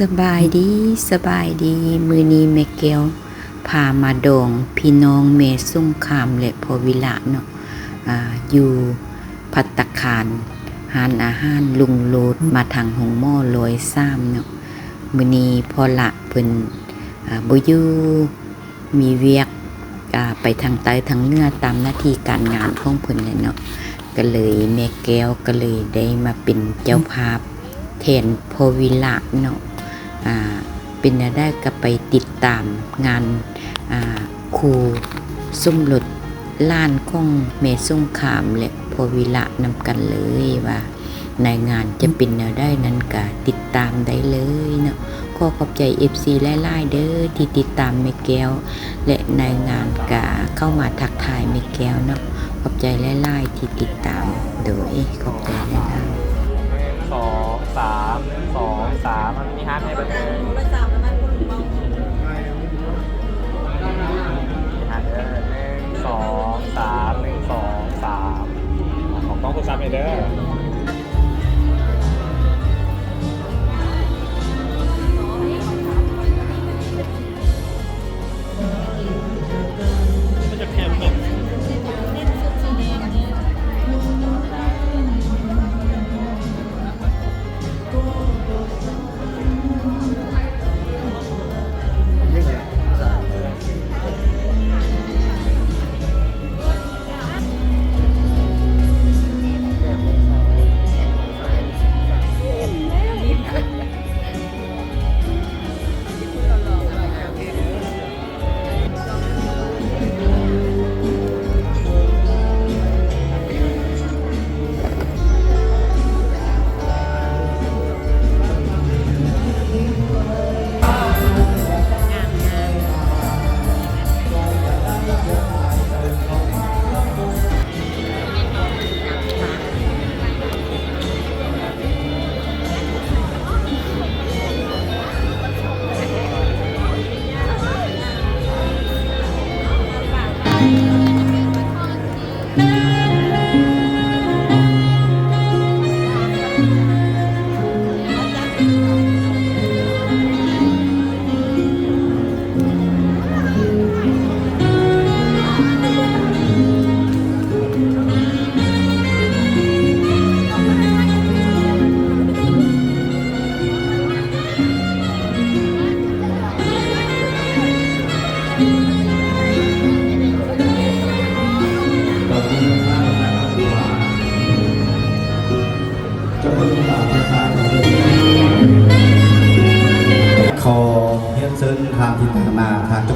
สบายดีสบายดี มือนี้แม่แก้วพามาดองพี่น้องเมสุ่งคามและพอวิละเนาะออยู่พัตตคารหานอาหารลุงโลดมาทางหงหม้อลอยซ้ำเนาะมือนี้พอละเพิ่นอาบ่อยู่มีเวียกไปทางใต้ทางเนื้อตามหน้าที่การงานของเพิ่นเลยเนาะก็เลยแม่แก้วก็เลยได้มาเป็นเจ้าภาพแทนพอวิละเนาะ เป็นได้ก็ไปติดตามงานครูส้มหลดล้านของเมส่งขามและพอวิละนำกันเลยว่าในงานจะเป็นแนวได้นั้นก็ติดตามได้เลยเนาะขอขอบใจ FC ไล่ๆเด้อที่ติดตามเมแก้ว และในงานก็เข้ามาทักทายเมแก้วเนาะขอบใจไล่ๆที่ติดตามโดยขอบใจไล่ๆหนึ่งสองสาม สองสามมันมีฮาร์ดให้เบอร์หนึ่งมีฮาร์ดเด้อ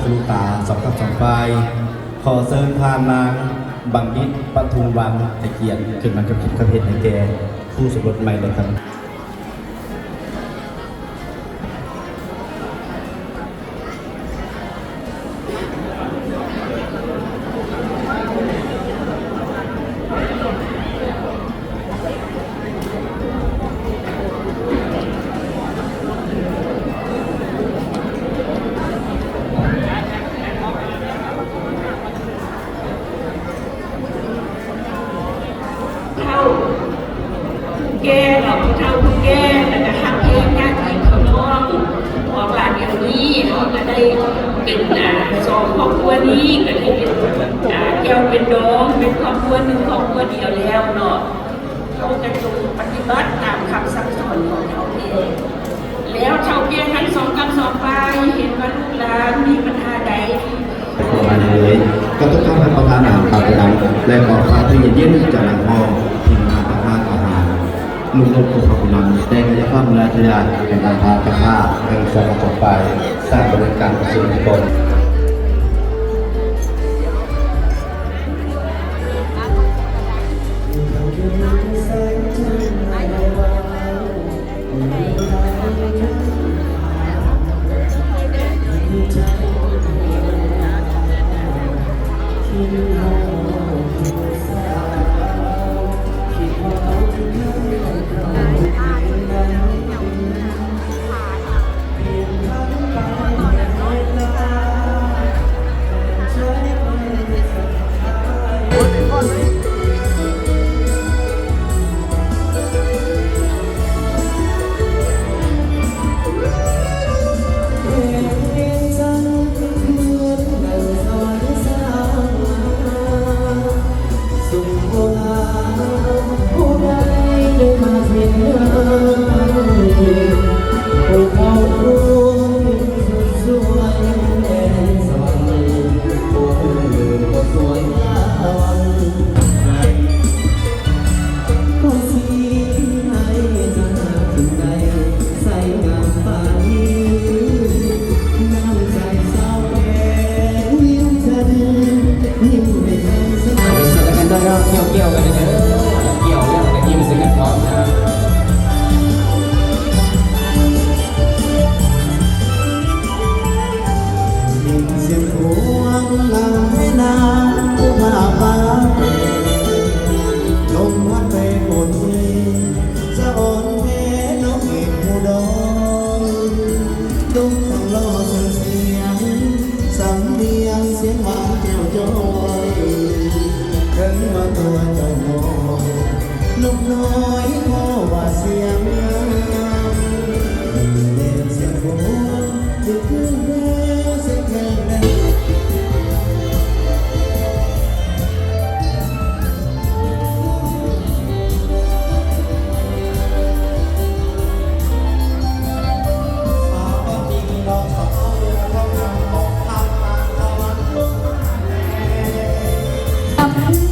นาทางจักรลูกตาสองกับสองไฟขอเชิญพานนางบังดิษปทุมวังตะเกียนขึ้นมากับคิดกับเพชรในแกคู่สมรสใหม่เลยครับ เท่าแก่หรอกเท่าผู้แก่แล้วก็ทำเพลงญาติเขาน้องออกหลานอย่างนี้เขาก็ได้เป็นอ่าสองครอบครัวนี้ก็ได้เป็นอ่าแก้วเป็นดองเป็นครอบครัวหนึ่งครอบครัวเดียวแล้วเนาะเขาจะจงปฏิบัติตามคำสั่งสอนของเท่าแก่แล้วเท่าแก่ทั้งสองกำสองฝ่ายเห็นว่าลูกหลานมีปัญหาใดประมาณนี้ก็ต้องเข้ารับประทานอาหารตามไปดังและขอฟ้าที่เย็นๆจากหลังห้อง ลุงลบขอบคุณนำแต่งกายภาพและทยานแห่งการพาประภาพแห่งสองต่อไป สร้างบริการประสิทธิผลเ you know what it is. โด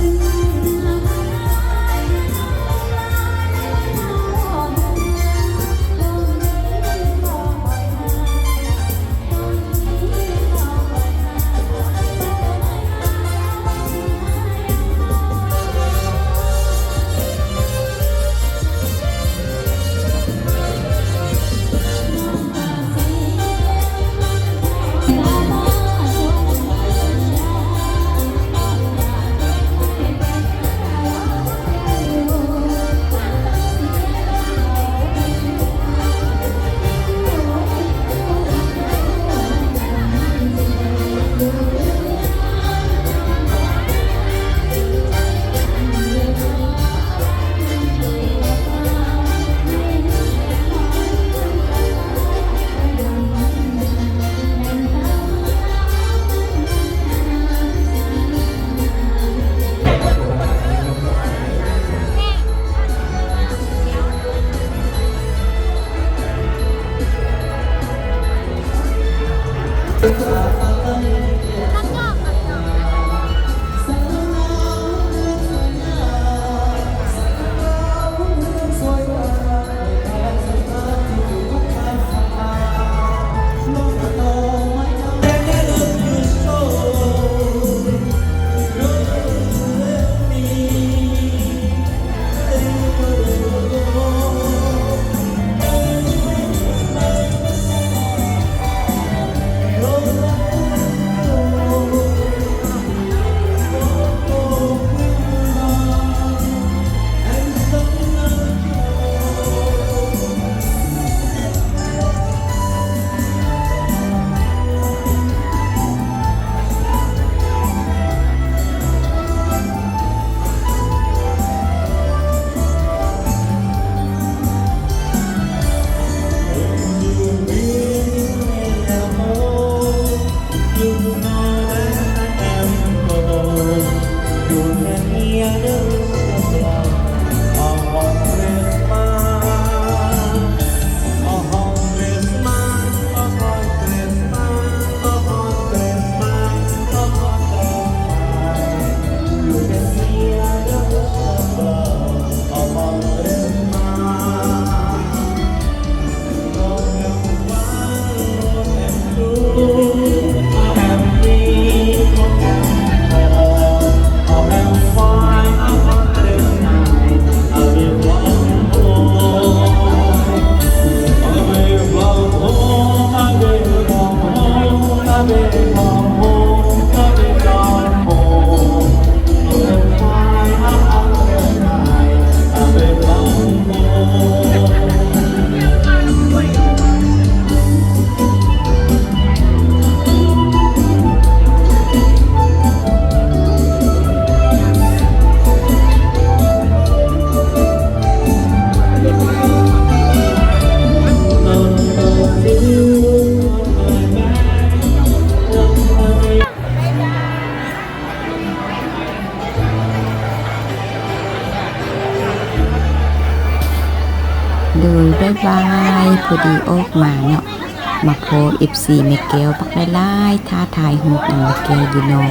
อดีออกมาเนาะมาโพเอฟซีเมเกลปักได้ไล่ท่าทายฮูปนำเมเกลอยู่เนาะ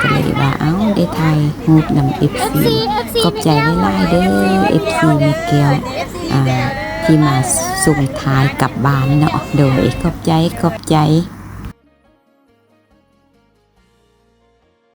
ก็เลยว่าเอ้าได้ทายฮูปนำเอฟซีขอบใจไล่ๆเด้อเอฟซีเมเกลอ่าที่มาส่งท้ายกลับบ้านเนาะโดยขอบใจขอบใจ